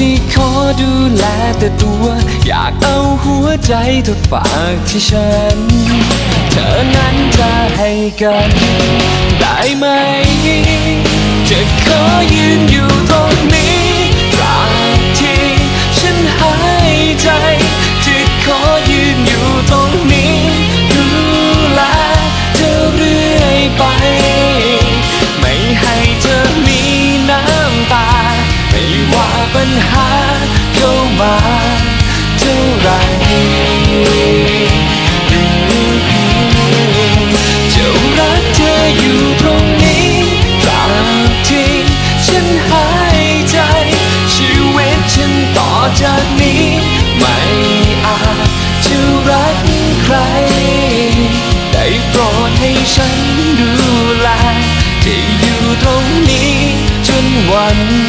ที่ขอดูแลแต่ตัว อยากเอาหัวใจเธอฝากที่ฉัน เธอนั้นจะให้กัน ได้ไหม จะขอยืนอยู่ตรงนี้ตราบที่ฉันหายใจจะขอยืนอยู่ตรงนี้ ดูแลเธอเรื่อยไป ปัญหาเข้ามาเท่าไรจะรักเธออยู่ตรงนี้ตราบที่ฉันหายใจ ชีวิตฉันต่อจากนี้ ไม่อาจจะรักใคร ได้โปรดให้ฉันดูแลที่อยู่ตรงนี้จนวัน